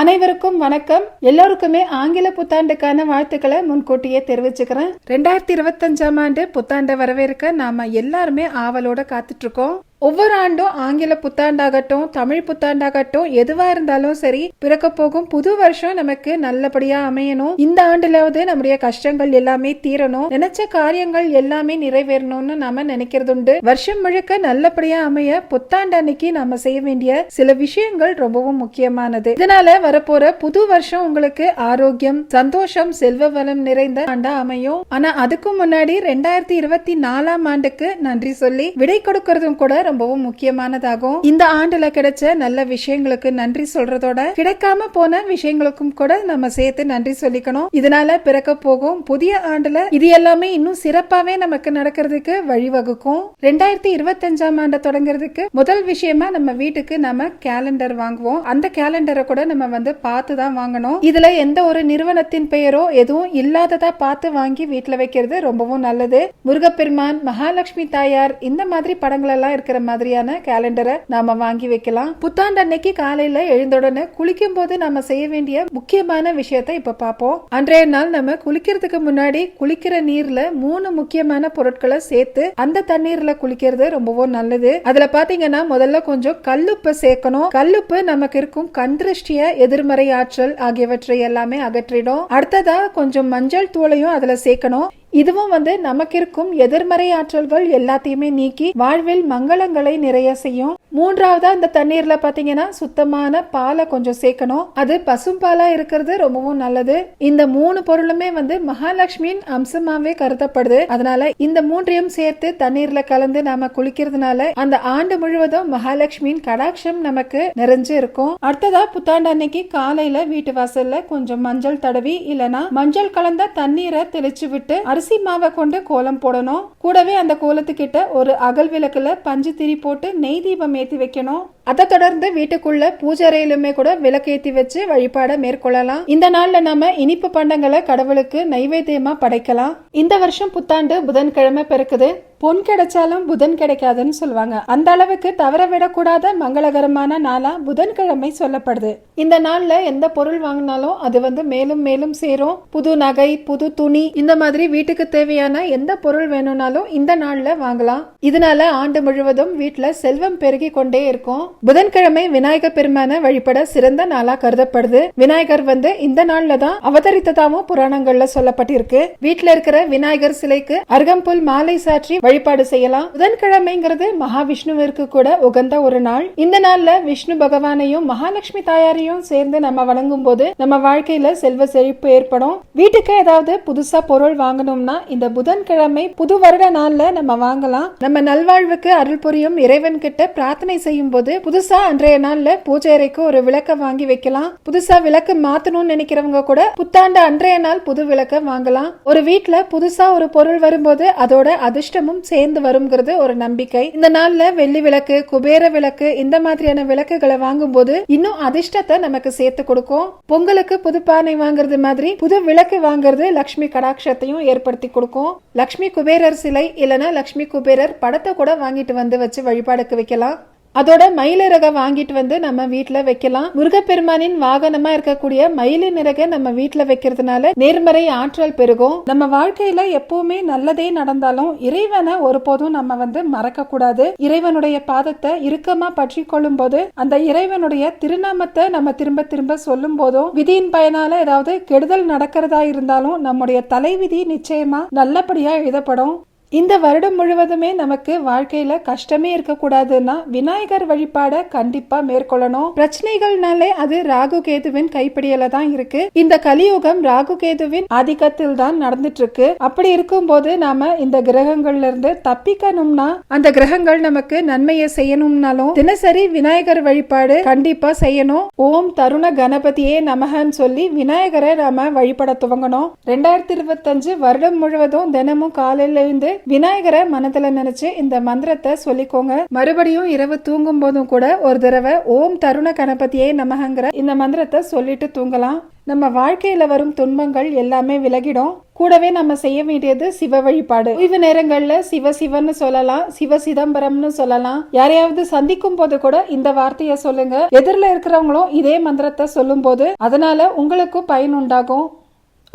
அனைவருக்கும் வணக்கம். எல்லோருக்குமே ஆங்கில புத்தாண்டுக்கான வாழ்த்துக்களை முன்கூட்டியே தெரிவிச்சுக்கிறேன். ரெண்டாயிரத்தி இருபத்தஞ்சாம் ஆண்டு புத்தாண்டை வரவேற்க நாம எல்லாருமே ஆவலோட காத்துட்டு இருக்கோம். ஒவ்வொரு ஆண்டும் ஆங்கில புத்தாண்டாகட்டும் தமிழ் புத்தாண்டாகட்டும் எதுவா இருந்தாலும் சரி பிறக்க போகும் புது வருஷம் நமக்கு நல்லபடியா அமையணும். இந்த ஆண்டுலாவது நம்முடைய கஷ்டங்கள் எல்லாமே தீரணும். நினைச்ச காரியங்கள் எல்லாமே நிறைவேறணும்னு நாம நினைக்கிறது உண்டு வருஷம் முழுக்க நல்லபடியா அமைய புத்தாண்டு அன்னைக்கு நாம செய்ய வேண்டிய சில விஷயங்கள் ரொம்பவும் முக்கியமானது. இதனால வரப்போற புது வருஷம் உங்களுக்கு ஆரோக்கியம் சந்தோஷம் செல்வ வளம் நிறைந்த ஆண்டா அமையும். ஆனா அதுக்கு முன்னாடி ரெண்டாயிரத்தி இருபத்தி நாலாம் ஆண்டுக்கு நன்றி சொல்லி விடை கொடுக்கறதும் கூட ரொம்பவும் முக்கியமானதாகும். இந்த ஆண்டுல கிடைச்ச நல்ல விஷயங்களுக்கு நன்றி சொல்றதோட கிடைக்காம போன விஷயங்களுக்கும் கூட நம்ம சேர்த்து நன்றி சொல்லிக்கணும். இதனால பிறக்க போகும் புதிய ஆண்டுல இது எல்லாமே இன்னும் சிறப்பாவே நமக்கு நடக்கிறதுக்கு வழிவகுக்கும். ரெண்டாயிரத்தி இருபத்தஞ்சாம் ஆண்டை தொடங்குறதுக்கு முதல் விஷயமா நம்ம வீட்டுக்கு நம்ம கேலண்டர் வாங்குவோம். அந்த கேலண்டரை கூட நம்ம வந்து பார்த்து தான் வாங்கணும். இதுல எந்த ஒரு நிறுவனத்தின் பெயரோ எதுவும் இல்லாததா பார்த்து வாங்கி வீட்டுல வைக்கிறது ரொம்பவும் நல்லது. முருகப்பெருமான் மகாலட்சுமி தாயார் இந்த மாதிரி படங்கள் எல்லாம் இருக்கிற மாதிரியான கேலண்டரை நாம வாங்கி வைக்கலாம். புத்தாண்டு அன்னைக்கு காலையில எழுந்தவுடனே குளிக்கும் போது நம்ம செய்ய வேண்டிய முக்கியமான விஷயத்தை இப்ப பார்ப்போம். அன்றைய நாள் நம்ம குளிக்கிறதுக்கு முன்னாடி குளிக்கிற நீர்ல மூணு முக்கியமான பொருட்களை சேர்த்து அந்த தண்ணீர்ல குளிக்கிறது ரொம்பவும் நல்லது. அதுல பாத்தீங்கன்னா முதல்ல கொஞ்சம் கல்லுப்பு சேர்க்கணும். கல்லுப்பு நமக்கு இருக்கும் கண் திருஷ்டிய எதிர்மறை ஆற்றல் ஆகியவற்றை எல்லாமே அகற்றிடும். அடுத்ததா கொஞ்சம் மஞ்சள் தூளையும் அதுல சேர்க்கணும். இதுவும் வந்து நமக்கு இருக்கும் எதிர்மறை ஆற்றல்கள் எல்லாத்தையுமே நீக்கி வாழ்வில் மங்களங்களை நிறைய செய்யும். மூன்றாவதாக இந்த தண்ணீரில் பார்த்தீங்கன்னா சுத்தமான பாலை கொஞ்சம் சேர்க்கணும். அது பசும்பாலாக இருக்கிறது ரொம்பவும் நல்லது. இந்த மூணு பொருளுமே வந்து மகாலட்சுமியின் அம்சமாகவே கருதப்படுது. அதனால இந்த மூன்றையும் சேர்த்து தண்ணீரில் கலந்து நாம குளிக்கிறதுனால அந்த ஆண்டு முழுவதும் மகாலட்சுமியின் கடாட்சம் நமக்கு நிறைஞ்சு இருக்கும். அடுத்ததா புத்தாண்டு அன்னைக்கு காலையில வீட்டு வாசல்ல கொஞ்சம் மஞ்சள் தடவி இல்லனா மஞ்சள் கலந்த தண்ணீரை தெளிச்சு விட்டு அரிசி மாவை கொண்டு கோலம் போடணும். கூடவே அந்த கோலத்துக்கிட்ட ஒரு அகல் விளக்குல பஞ்சு திரி போட்டு நெய் தீபம் ஏற்றி வைக்கணும். அதை தொடர்ந்து வீட்டுக்குள்ள பூஜை அறையிலுமே கூட விளக்கேத்தி வச்சு வழிபாட மேற்கொள்ளலாம். இந்த நாள்ல நாம இனிப்பு பண்டங்களை கடவுளுக்கு நைவேத்தியமா படைக்கலாம். இந்த வருஷம் புத்தாண்டு புதன்கிழமை பிறக்குது. பொன் கிடைச்சாலும் புதன் கிடைக்காதுன்னு சொல்லுவாங்க. அந்த அளவுக்கு தவற விடக்கூடாத மங்களகரமான நாளா புதன்கிழமை சொல்லப்படுது. இந்த நாள்ல எந்த பொருள் வாங்கினாலும் அது வந்து மேலும் மேலும் சேரும். புது நகை புது துணி இந்த மாதிரி வீட்டுக்கு தேவையான எந்த பொருள் வேணும்னாலும் இந்த நாள்ல வாங்கலாம். இதனால ஆண்டு முழுவதும் வீட்டுல செல்வம் பெருகி கொண்டே இருக்கும். புதன்கிழமை விநாயகர் பெருமான வழிபட சிறந்த நாளா கருதப்படுது. விநாயகர் வந்து இந்த நாள்ல தான் அவதரித்ததாவும் புராணங்கள்ல சொல்லப்பட்டிருக்கு. வீட்டுல இருக்கிற விநாயகர் சிலைக்கு அருகம்புல் மாலை சாற்றி வழிபாடு செய்யலாம். புதன்கிழமைங்கிறது மகாவிஷ்ணுவிற்கு கூட உகந்த ஒரு நாள். இந்த நாள்ல விஷ்ணு பகவானையும் மகாலட்சுமி தாயாரையும் சேர்ந்து நம்ம வணங்கும் போது நம்ம வாழ்க்கையில செல்வ செழிப்பு ஏற்படும். வீட்டுக்கு ஏதாவது புதுசா பொருள் வாங்கணும்னா இந்த புதன்கிழமை புது வருட நாள்ல நம்ம வாங்கலாம். நம்ம நல்வாழ்வுக்கு அருள் புரியும் இறைவன் கிட்ட பிரார்த்தனை செய்யும் போது புதுசா அன்றைய நாள்ல பூஜை அறைக்கு ஒரு விளக்க வாங்கி வைக்கலாம். புதுசா விளக்கு மாத்தணும்னு நினைக்கிறவங்க கூட புத்தாண்டு அன்றைய நாள் புது விளக்க வாங்கலாம். ஒரு வீட்டில் புதுசா ஒரு பொருள் வரும்போது அதோட அதிர்ஷ்டமும் சேர்ந்து வருங்கிறது ஒரு நம்பிக்கை. இந்த நாள்ல வெள்ளி விளக்கு குபேர விளக்கு இந்த மாதிரியான விளக்குகளை வாங்கும்போது இன்னும் அதிர்ஷ்டத்தை நமக்கு சேர்த்து கொடுக்கும். பொங்கலுக்கு புது பானை வாங்குறது மாதிரி புது விளக்கு வாங்குறது லக்ஷ்மி கடாட்சத்தையும் ஏற்படுத்தி கொடுக்கும். லக்ஷ்மி குபேரர் சிலை இல்லைன்னா லக்ஷ்மி குபேரர் படத்தை கூட வாங்கிட்டு வந்து வச்சு வழிபாடுக்கு வைக்கலாம். அதோட மயிலிறக வாங்கிட்டு வந்து நம்ம வீட்டில் வைக்கலாம். முருகப்பெருமானின் வாகனமா இருக்கக்கூடிய மயிலின் இறக நம்ம வீட்டில் வைக்கிறதுனால நேர்மறை ஆற்றல் பெருகும். நம்ம வாழ்க்கையில எப்பவுமே நல்லதே நடந்தாலும் இறைவனை ஒருபோதும் நம்ம வந்து மறக்க கூடாது இறைவனுடைய பாதத்தை இறுக்கமா பற்றி கொள்ளும் போது அந்த இறைவனுடைய திருநாமத்தை நம்ம திரும்ப திரும்ப சொல்லும் போதும் விதியின் பயனால ஏதாவது கெடுதல் நடக்கிறதா இருந்தாலும் நம்முடைய தலைவிதி நிச்சயமா நல்லபடியா எழுதப்படும். இந்த வருடம் முழுவதுமே நமக்கு வாழ்க்கையில கஷ்டமே இருக்கக்கூடாதுன்னா விநாயகர் வழிபாட கண்டிப்பா மேற்கொள்ளணும். பிரச்சனைகள்னாலே அது ராகு கேதுவின் கைப்பிடியில தான் இருக்கு. இந்த கலியுகம் ராகு கேதுவின் ஆதிக்கத்தில் தான் நடந்துட்டு இருக்கு அப்படி இருக்கும்போது நாம இந்த கிரகங்கள்ல இருந்து தப்பிக்கணும்னா அந்த கிரகங்கள் நமக்கு நன்மையை செய்யணும்னாலும் தினசரி விநாயகர் வழிபாடு கண்டிப்பா செய்யணும். ஓம் தருண கணபதியே நமகன்னு சொல்லி விநாயகரை நாம வழிபட துவங்கணும். ரெண்டாயிரத்தி இருபத்தஞ்சு வருடம் முழுவதும் தினமும் காலையில இருந்து விநாயகரை மனத்துல நினைச்சு இந்த மந்திரத்தை சொல்லிக்கோங்க. மறுபடியும் இரவு தூங்கும் போதும் கூட ஒரு தடவை ஓம் தருண கணபதியே நமகங்கிற இந்த மந்திரத்தை சொல்லிட்டு தூங்கலாம். நம்ம வாழ்க்கையில வரும் துன்பங்கள் எல்லாமே விலகிடும். கூடவே நம்ம செய்ய வேண்டியது சிவ வழிபாடு. ஓய்வு நேரங்கள்ல சிவ சிவன்னு சொல்லலாம் சிவ சிதம்பரம்னு சொல்லலாம். யாரையாவது சந்திக்கும் போது கூட இந்த வார்த்தைய சொல்லுங்க. எதிரில் இருக்கிறவங்களும் இதே மந்திரத்தை சொல்லும் போது அதனால உங்களுக்கும் பயன் உண்டாகும்.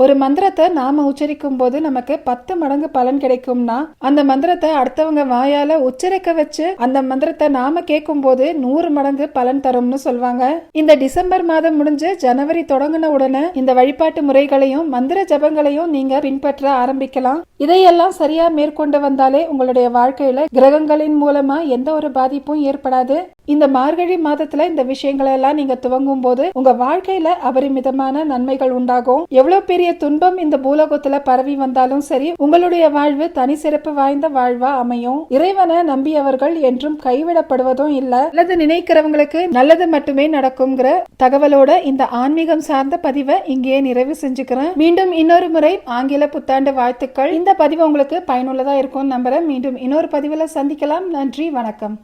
ஒரு மந்திரத்தை நாம உச்சரிக்கும் போது நமக்கு பத்து மடங்கு பலன் கிடைக்கும்னா அந்த மந்திரத்தை அடுத்தவங்க வாயால உச்சரிக்க வச்சு அந்த மந்திரத்தை நாம கேட்கும் போது நூறு மடங்கு பலன் தரும்னு சொல்லுவாங்க இந்த டிசம்பர் மாதம் முடிஞ்சு ஜனவரி தொடங்கின உடனே இந்த வழிபாட்டு முறைகளையும் மந்திர ஜபங்களையும் நீங்க பின்பற்ற ஆரம்பிக்கலாம். இதையெல்லாம் சரியா மேற்கொண்டு வந்தாலே உங்களுடைய வாழ்க்கையில கிரகங்களின் மூலமா எந்த ஒரு பாதிப்பும் ஏற்படாது. இந்த மார்கழி மாதத்துல இந்த விஷயங்களை எல்லாம் நீங்க துவங்கும் போது உங்க வாழ்க்கையில அபரிமிதமான நன்மைகள் உண்டாகும். எவ்வளவு பெரிய துன்பம் இந்த பூலோகத்துல பரவி வந்தாலும் சரி உங்களுடைய வாழ்வு தனி சிறப்பு வாய்ந்த வாழ்வா அமையும். இறைவனை நம்பியவர்கள் என்றும் கைவிடப்படுவதும் இல்ல. நல்லது நினைக்கிறவங்களுக்கு நல்லது மட்டுமே நடக்கும்ங்கிற தகவலோட இந்த ஆன்மீகம் சார்ந்த பதிவை இங்கேயே நிறைவு செஞ்சுக்கிறேன். மீண்டும் இன்னொரு முறை ஆங்கில புத்தாண்டு வாழ்த்துக்கள். இந்த பதிவு உங்களுக்கு பயனுள்ளதா இருக்கும் நம்புறேன். மீண்டும் இன்னொரு பதிவுல சந்திக்கலாம். நன்றி வணக்கம்.